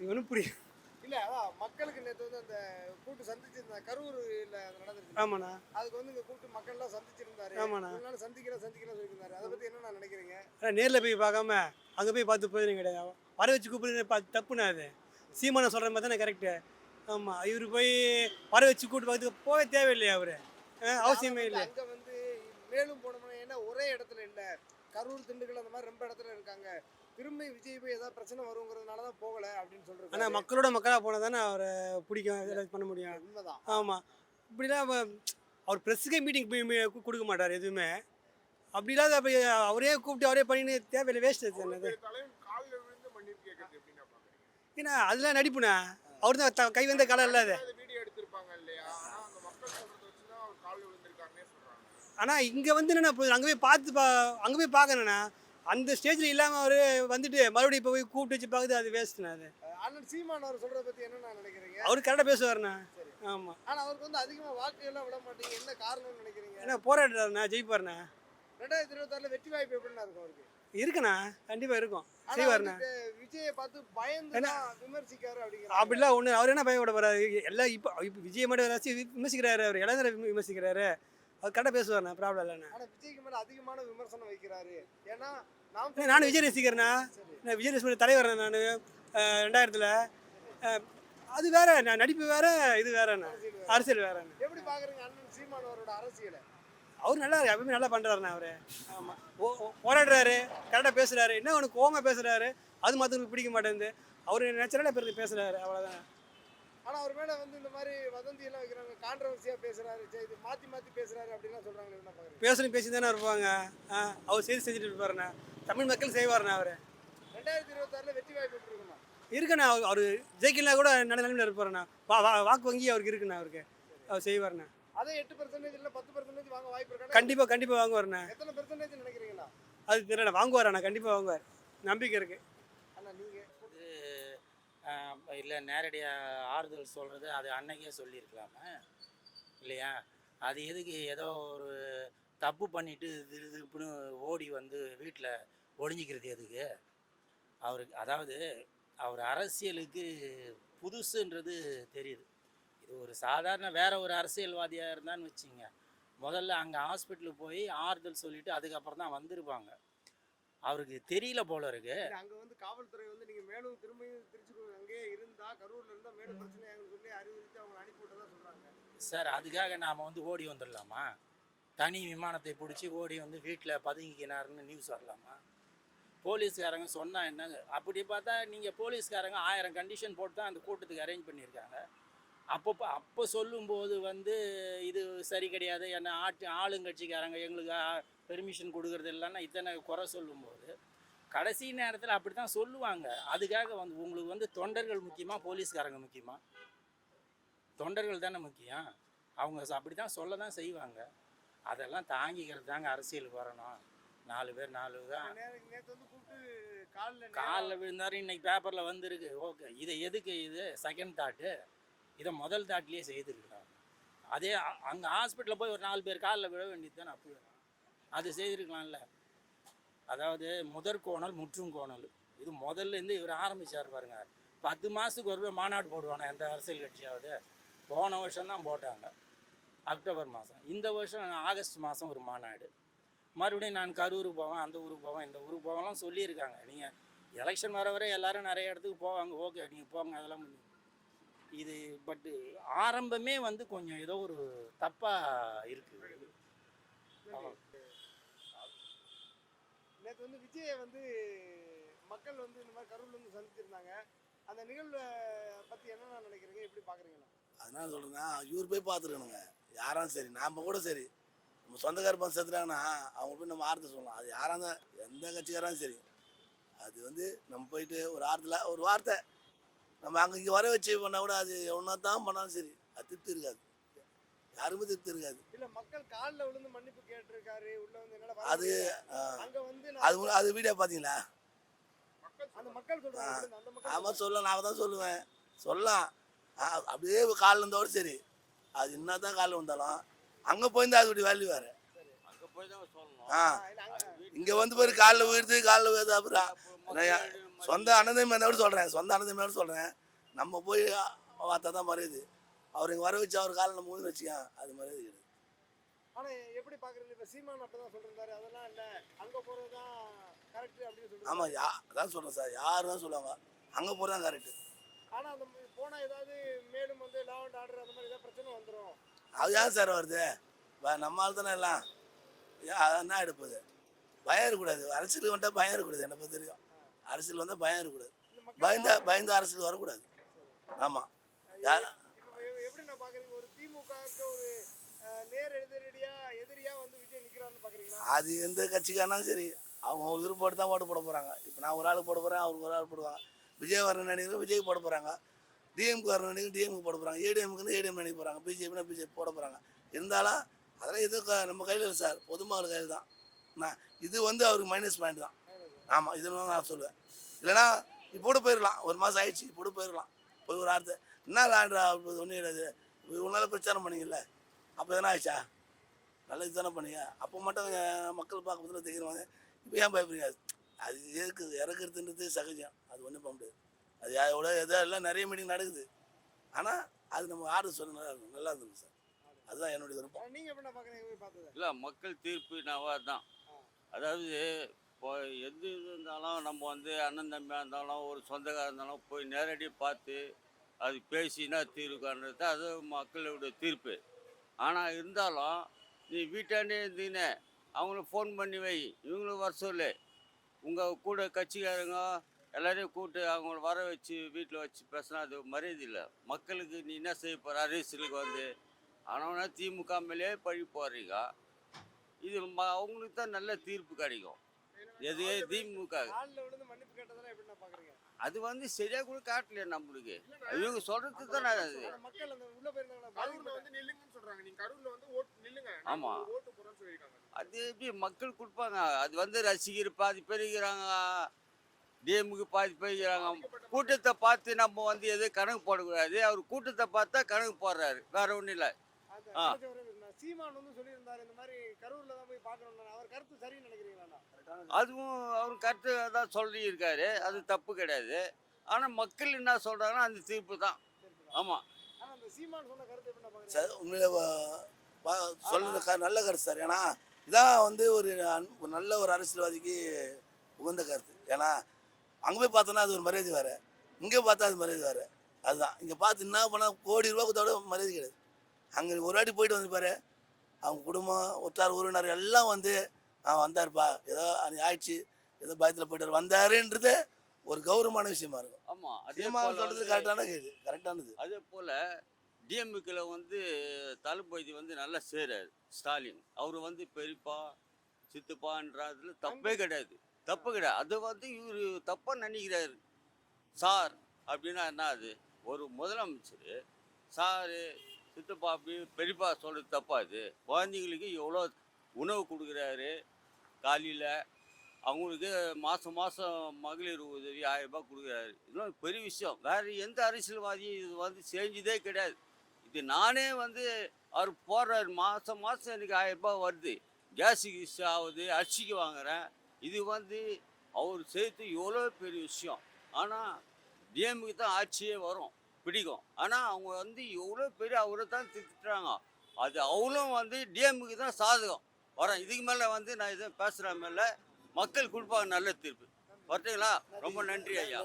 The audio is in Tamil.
இது ஒன்றும் புரியும். இல்ல அதான் மக்களுக்கு நேற்று வந்து அந்த கூட்டு சந்திச்சிருந்தாங்க கரூர்ல நடந்திருக்கு. ஆமாண்ணா. அதுக்கு வந்து இங்க கூப்பிட்டு மக்கள் எல்லாம் சந்திச்சிருந்தாரு. ஆமாண்ணா. ஒரு நாள் சந்திக்கல சந்திக்கல சொல்லியிருந்தாரு. அதை பத்தி என்ன நினைக்கிறீங்க? நேரில் போய் பார்க்காம அங்கே போய் பார்த்து பிரயோஜனம் கிடையாது வர வச்சு கூப்பிடுறது தப்புண்ணா அது. சீமானை சொல்கிற மாதிரி தானே கரெக்டு ஆமாம் இவர் போய் வர வச்சு கூப்பிட்டு பார்த்து போக தேவையில்லையா அவர்? அவசியமே இல்லை. அங்க வந்து மேலும் போனோம்னா ஏன்னா ஒரே இடத்துல இல்ல. கரூர் திண்டுக்கல் அந்த மாதிரி ரொம்ப இடத்துல இருக்காங்க. திரும்பி விஜய் போய் ஏதாவது பிரச்சனை வருங்கிறதுனால தான் போகல அப்படின்னு சொல்றாரு ஆனால் மக்களோட மக்களாக போனால் தானே அவரை பிடிக்கும் இதெல்லாம் பண்ண முடியும். உண்மைதான். ஆமாம் இப்படிலாம் அவ- அவர் ப்ரெஸ்ஸுக்கே மீட்டிங் போய் கொடுக்க மாட்டார் எதுவுமே. அப்படி இல்லாத அப்படி அவரே கூப்பிட்டு அவரே பண்ணின்னு தேவையில்லை வேஸ்ட் அது ஏன்னா அதெல்லாம் நடிப்புண்ணா. அவர் தான் த- கை வந்த காலம் இல்லாத ஆனால் இங்கே வந்து என்னண்ணா போகுது அங்கே போய் பார்த்து பா அங்கே போய் பார்க்கணுண்ணா அந்த ஸ்டேஜில் இல்லாமல் அவர் வந்துட்டு மறுபடியும் இப்போ போய் கூப்பிட்டு வச்சு பார்க்குது அது வேஸ்ட்டுண்ணா அது. அண்ணன் சீமான் அவர் சொல்றத பத்தி என்ன நினைக்கிறீங்க? அவர் கரெக்டாக பேசுவார்ண்ணா. ஆமாம் ஆனா அவருக்கு வந்து அதிகமா வாக்கு எல்லாம் விட மாட்டீங்க. என்ன காரணம்னு நினைக்கிறீங்க? ஏன்னா போராடுறாருண்ணா ஜெயிப்பாருண்ணா. ரெண்டாயிரத்தி இருபத்தாறுல வெற்றி வாய்ப்பு எப்படின்னா இருக்கும் அவருக்கு? இருக்குண்ணா கண்டிப்பாக இருக்கும். செய்வாருண்ணா. விஜயை பார்த்து பயந்து விமர்சிக்காரு அப்படிங்கிற அப்படிலாம் ஒன்று அவர் என்ன பயப்பட போறாரு? எல்லாம் இப்போ இப்போ விஜய் மட்டும் ஏதாச்சும் விமர்சிக்கிறாரு அவர் இளைஞரை விம- விமர்சிக்கிறாரு. அவர் கரெக்டாக பேசுவார்ண்ணா ப்ராப்ளம் இல்லைண்ணா. ஆனா விஜய்க்கு மேல அதிகமான விமர்சனம் வைக்கிறாரு. ஏன்னா ஏன்னா, நானும் விஜய் ரசிகர்ண்ணா. சரி. நான் விஜய் ரசிகர் தலைவர் நான். ரெண்டாயிரத்தில். அது வேற நான் நடிப்பு வேற இது வேறண்ணா. அரசியல் வேற. அரசியல் வேறண்ணா. எப்படி பாக்குறீங்க அண்ணன் சீமான் அவரோட அரசியலை? அவர் நல்லா எப்பவுமே நல்லா பண்ணுறாருண்ணா அவர். ஆமாம் போராடுறாரு கரெக்டாக பேசுகிறாரு என்ன அவனுக்கு கோவமா பேசுகிறாரு அது மற்றவங்களுக்கு பிடிக்க மாட்டேங்குது. அவர் நேச்சுரலாக பேசுகிறாரு அவ்வளோதான் ஆனா அவர் மேல வந்து இந்த மாதிரி வதந்தி எல்லாம் வைக்கிறாங்க கான்ட்ரவர்சியா பேசுறாரு சரி, இது மாத்தி மாத்தி பேசுறாரு அப்படின்லாம் சொல்றாங்க என்ன பாக்குறீங்க பேசணும் பேசி தானே இருப்பாங்க. அவர் செய்து செஞ்சுட்டு இருப்பாருண்ணா. தமிழ் மக்கள் செய்வாருண்ணா அவர். ரெண்டாயிரத்தி இருபத்தாறுல வெற்றி வாய்ப்பு இருக்குமா? இருக்குண்ணா அவர் அவர் ஜெயிக்கலாம் கூட நல்ல நிலைமையில் இருப்பாருண்ணா. வா வா- வாக்கு வங்கி அவருக்கு இருக்குண்ணா அவருக்கு. அவர் செய்வாருண்ணா. அதே எட்டு பர்சன்டேஜ் இல்ல பத்து பர்சன்டேஜ் வாங்க வாய்ப்பு இருக்கா? கண்டிப்பாக கண்டிப்பாக வாங்குவாருண்ணா. எத்தனை பர்சன்டேஜ் நினைக்கிறீங்களா? அது தெரியல வாங்குவாரண்ணா கண்டிப்பாக வாங்குவார். நம்பிக்கை இருக்குது அண்ணா நீங்க இல்லை நேரடியாக ஆறுதல் சொல்கிறது அது அன்னைக்கே சொல்லியிருக்கலாமா. இல்லையா? அது எதுக்கு ஏதோ ஒரு தப்பு பண்ணிட்டு திருப்புன்னு ஓடி வந்து வீட்டில் ஒழிஞ்சிக்கிறது எதுக்கு? அவருக்கு அதாவது அவர் அரசியலுக்கு புதுசுன்றது தெரியுது. இது ஒரு சாதாரண வேற ஒரு அரசியல்வாதியாக இருந்தான்னு வச்சுங்க முதல்ல அங்கே ஹாஸ்பிட்டலுக்கு போய் ஆறுதல் சொல்லிட்டு அதுக்கப்புறம் தான் வந்திருப்பாங்க. அவருக்கு தெரியல போல இருக்கு. அங்க வந்து காவல்துறை வந்து நீங்க மேலும் திரும்பியும் திருச்சி அங்கேயே இருந்தா கரூர்ல இருந்தா மேலும் பிரச்சனை சொல்லி அறிவுறுத்தி அவங்க அனுப்பி விட்டதா சொல்றாங்க. சார் அதுக்காக நாம் வந்து ஓடி வந்துடலாமா? தனி விமானத்தை பிடிச்சி ஓடி வந்து வீட்டில் பதுங்கிக்கினாருன்னு நியூஸ் வரலாமா? போலீஸ்காரங்க சொன்னா என்ன? அப்படி பார்த்தா நீங்கள் போலீஸ்காரங்க ஆயிரம் கண்டிஷன் போட்டு தான் அந்த கூட்டத்துக்கு அரேஞ்ச் பண்ணியிருக்காங்க. அப்போ அப்போ சொல்லும்போது வந்து இது சரி கிடையாது. என்ன ஆட்டு ஆளுங்கட்சிக்காரங்க எங்களுக்கு பெர்மிஷன் கொடுக்கறது இல்லைன்னா இத்தனை குறை சொல்லும்போது கடைசி நேரத்தில் அப்படி தான் சொல்லுவாங்க. அதுக்காக வந்து உங்களுக்கு வந்து தொண்டர்கள் முக்கியமா போலீஸ்காரங்க முக்கியமா? தொண்டர்கள் தானே முக்கியம். அவங்க அப்படி தான் சொல்ல தான் செய்வாங்க. அதெல்லாம் தாங்கிக்கிறது தாங்க அரசியலுக்கு வரணும். நாலு பேர் நாலு தான். காலில் விழுந்தாரு இன்னைக்கு பேப்பரில் வந்திருக்கு. ஓகே இதை எதுக்கு இது? செகண்ட் தாட்டு இதை முதல் தாட்லேயே செய்திருக்கிறாங்க அதே அங்கே ஹாஸ்பிட்டலில் போய் ஒரு நாலு பேர் காலில் விழ வேண்டியது தானே அப்போ அது செய்திருக்கலாம்ல. அதாவது முதற் கோணல் முற்றும் கோணல். இது முதல்ல இருந்து இவர் ஆரம்பித்தார் பாருங்க. பத்து மாதத்துக்கு ஒரு மாநாடு போடுவானே எந்த அரசியல் கட்சியாவது. போன வருஷம் தான் போட்டாங்க. அக்டோபர் மாதம் இந்த வருஷம் ஆகஸ்ட் மாதம் ஒரு மாநாடு. மறுபடியும் நான் கரூருக்கு போவேன் அந்த ஊருக்கு போவேன் இந்த ஊருக்கு போவேன்லாம் சொல்லியிருக்காங்க. நீங்கள் எலெக்ஷன் வர வரை எல்லாரும் நிறைய இடத்துக்கு போவாங்க. ஓகே நீங்கள் போங்க அதெல்லாம் பண்ணி இது பட்டு ஆரம்பமே வந்து கொஞ்சம் ஏதோ ஒரு தப்பாக இருக்குது நேத்து வந்து விஜயை வந்து மக்கள் வந்து இந்த மாதிரி கரூர்ல இருந்து சந்திச்சிருந்தாங்க. அந்த நிகழ்வை பத்தி என்ன நினைக்கிறீங்க? எப்படி பாக்குறீங்களா? அதனால சொல்றேன்னா இவர் போய் பார்த்துருக்கணுங்க யாரும் சரி நாம கூட சரி. நம்ம சொந்தக்காரப்பா செத்துட்டாங்கன்னா அவங்க போய் நம்ம ஆறுதல் சொல்லலாம். அது யாராக இருந்தால் எந்த கட்சிக்காரும் சரி. அது வந்து நம்ம போயிட்டு ஒரு ஆறுதல ஒரு வார்த்தை. நம்ம அங்கே இங்கே வர வச்சு பண்ணால் கூட அது எவ்வளோ தான் பண்ணாலும் சரி அது திருப்தி இருக்காது. யாருமே திருப்தி இருக்காது. இல்ல மக்கள் காலில் விழுந்து மன்னிப்பு கேட்டிருக்காரு உள்ள வந்து என்னால அது அது அது வீடியோ பார்த்தீங்களா அந்த மக்கள் சொல்றாங்க அந்த மக்கள் ஆமாம் சொல்லலாம். நான் தான் சொல்லுவேன். சொல்லலாம். அப்படியே காலில் இருந்தோட சரி. அது என்ன தான் காலில் வந்தாலும் அங்கே போயிருந்தா அதோடைய வேல்யூ வேறு. அங்கே போய் தான் சொல்லணும். ஆ. இங்க வந்து பாரு காலில் விழுது காலில் விழுது அப்புறம் சொந்த மேலே சொல்கிறேன் சொந்த மேலே சொல்கிறேன் நம்ம போய் பார்த்தா தான் மறையுது அவர் இங்கே வர வச்சு அவர் காலில் நம்ம ஊதி வச்சுக்கேன் அது மரியாதை கிடையாது. எப்படி பாக்குறீங்க இப்ப சீமான் அப்பதான் சொல்றாரு அதெல்லாம் இல்ல. அங்க போறதுதான் கரெக்ட் அப்படின்னு சொல்றாரு. ஆமாம் யா அதான் சொல்கிறேன் சார். யார் தான் சொல்லுவாங்க அங்கே போகிறது தான் கரெக்டு ஆனா அந்த ம- போனா ஏதாவது மேலும் வந்து லா அண்ட் ஆர்டர் அந்த மாதிரி ஏதாவது பிரச்சனை வந்துரும். அது ஏன் சார் வருது? வ- நம்ம ஆள் தானே எல்லாம். என்ன எடுப்பது பயம் இருக்கக்கூடாது. அரசியல் வந்தால் பயம் இருக்கக்கூடாது என்னை பொறுத்த வரைக்கும். அரசியல் வந்தால் பயம் இருக்கக்கூடாது. பயந்த பயந்த அரசியல் வரக்கூடாது. ஆமாம் யார்? அது எந்த கட்சிக்காரனாலும் சரி. அவங்க விருப்பப்பட்டு தான் ஓட்டு போட போகிறாங்க இப்போ நான் ஒரு ஆள் போட போகிறேன் அவங்க ஒரு ஆள் போடுவாங்க. விஜய் வரணும் நினைக்கிறேன் விஜய் போட போகிறாங்க டிஎம்க்கு வரணும் நினைக்கிறேன் டிஎம்க்கு போட போகிறாங்க ஏடிஎம்க்கு ஏடிஎம் நினைக்க போகிறாங்க பிஜேபினா பிஜேபி போட போகிறாங்க இருந்தாலும் அதெல்லாம் எதுவும் நம்ம கையில் இல்லை சார். பொதுமக்கள் கையில் தான். இது வந்து அவருக்கு மைனஸ் பாயிண்ட் தான். ஆமாம் இது நான் சொல்லுவேன். இல்லைன்னா இப்போ கூட போயிடலாம் ஒரு மாதம் ஆயிடுச்சு இப்போ கூட போயிடலாம் போய் ஒரு ஆர்த்த என்ன லாண்டா ஒன்றும் கிடையாது. நாள் பிரச்சாரம் பண்ணீங்கல்ல. அப்போ எதனா ஆயிடுச்சா? நல்லது தானே பண்ணீங்க. அப்போ மட்டும் மக்கள் பார்க்க முதல்ல தெரியுவாங்க இப்போ ஏன் பயப்படுறீங்க? அது இருக்கு இறக்குறதுன்றது சகஜம். அது ஒன்றும் பண்ண முடியாது. அது எவ்வளோ எதோ எல்லாம் நிறைய மீட்டிங் நடக்குது. ஆனால் அது நம்ம ஆர்டர் சொல்ல நல்லா இருக்கும். நல்லா இருந்தது சார். அதுதான் என்னுடைய விருப்பம். அஹ், நீங்க எப்படி நான் பாக்குறீங்க? போய் பார்த்தது? இல்லை மக்கள் தீர்ப்பு நவா தான் அதாவது இப்போ எது இது இருந்தாலும் நம்ம வந்து அண்ணன் தம்பியாக இருந்தாலும் ஒரு சொந்தக்காரர் இருந்தாலும் போய் நேரடியாக பார்த்து அது பேசினா தீர்வு அது மக்களுடைய தீர்ப்பு. ஆனால் இருந்தாலும் நீ வீட்டாண்டே இருந்தீங்கன்னு அவங்களுக்கு ஃபோன் பண்ணி வை இவங்களும் வர சொல்லு. உங்கள் கூட கட்சிக்காரங்க எல்லாரையும் கூப்பிட்டு அவங்கள வர வச்சு வீட்டில் வச்சு பேசினா அது மரியாதை இல்லை. மக்களுக்கு நீ என்ன செய்ய போகிற அரசியலுக்கு வந்து. ஆனால் திமுக மேலேயே பழி போடுறீங்க. இது ம- அவங்களுக்கு தான் நல்ல தீர்ப்பு கிடைக்கும். எது திமுக. அது வந்து சரியா கூட காட்டலையே நம்மளுக்கு இவங்க சொல்றது தானே அது. ஆமா. அது எப்படி மக்கள் கொடுப்பாங்க? அது வந்து ரசிகர் பாதி பேர் இருக்கிறாங்க டிஎம்க்கு பாதி பேர் இருக்கிறாங்க கூட்டத்தை பார்த்து நம்ம வந்து எதுவும் கணக்கு போடக்கூடாது. அவர் கூட்டத்தை பார்த்தா கணக்கு போடுறாரு. வேற ஒன்றும் இல்லை. ஆ. சீமான் வந்து சொல்லியிருந்தாரு இந்த மாதிரி கரூர்ல தான் போய் பார்க்கணும் அவர் கருத்து சரின்னு நினைக்கிறீங்களா அதுவும் அவர் கருத்து தான் சொல்லியிருக்காரு அது தப்பு கிடையாது. ஆனால் மக்கள் என்ன சொல்கிறாங்கன்னா அந்த தீர்ப்பு தான். ஆமாம் உண்மையிலே சொல்றது நல்ல கருத்து சார். ஏன்னா இதான் வந்து ஒரு நல்ல ஒரு அரசியல்வாதிக்கு உகந்த கருத்து. ஏன்னா அங்கே போய் பார்த்தோன்னா அது ஒரு மரியாதை வேறு இங்கே பார்த்தா அது மரியாதை வேறு. அதுதான். இங்கே பார்த்து என்ன பண்ணால் கோடி ரூபா கொடுத்தா கூட மரியாதை கிடையாது. அங்கே ஒரு வாட்டி போயிட்டு வந்து பாரு அவங்க குடும்பம் ஒற்றார் உறவினர் எல்லாம் வந்து ஆ வந்தாருப்பா. ஏதோ அன்னைக்கு ஆயிடுச்சு. ஏதோ பயத்தில் போயிட்டார். வந்தாருன்றது ஒரு கௌரவமான விஷயமா இருக்கும். ஆமாம் அதே சீமா போல சொல்றது வந்து- கரெக்டான கேது கரெக்டானது. அதே போல் டிஎம்கேல வந்து தளபதி வந்து நல்லா செய்கிறார் ஸ்டாலின். அவர் வந்து பெரியப்பா சித்தப்பான்றதுல தப்பே கிடையாது. தப்பு கிடையாது. அது வந்து இவர் தப்பாக நினைக்கிறாரு. சார் அப்படின்னா என்ன அது? ஒரு முதலமைச்சர் சாரு சித்தப்பா பெரியப்பா சொல்கிறது தப்பா அது குழந்தைங்களுக்கு எவ்வளோ உணவு கொடுக்குறாரு? காலையில் அவங்களுக்கு மாதம் மாதம் மகளிர் உதவி ஆயிரரூபா கொடுக்குறாரு. இதெல்லாம் பெரிய விஷயம். வேறு எந்த அரசியல்வாதியும் இது வந்து செஞ்சதே கிடையாது. இது நானே வந்து அவர் போடுறாரு. மாதம் மாதம் எனக்கு ஆயிரரூபா வருது. கேஸுக்கு யூஸ் ஆகுது அரிசிக்கு வாங்குறேன். இது வந்து அவர் சேர்த்து எவ்வளோ பெரிய விஷயம். ஆனால் டிஎம்க்கு தான் ஆட்சியே வரும். பிடிக்கும். ஆனால் அவங்க வந்து எவ்வளோ பெரிய அவரை தான் திட்டுறாங்க. அது அவளும் வந்து டிஎம்க்கு தான் சாதகம். வரேன் இதுக்கு மேலே வந்து நான் இதை பேசுகிற மேலே மக்கள் கொடுப்பாங்க நல்ல தீர்ப்பு. வரட்டுங்களா? ரொம்ப நன்றி ஐயா.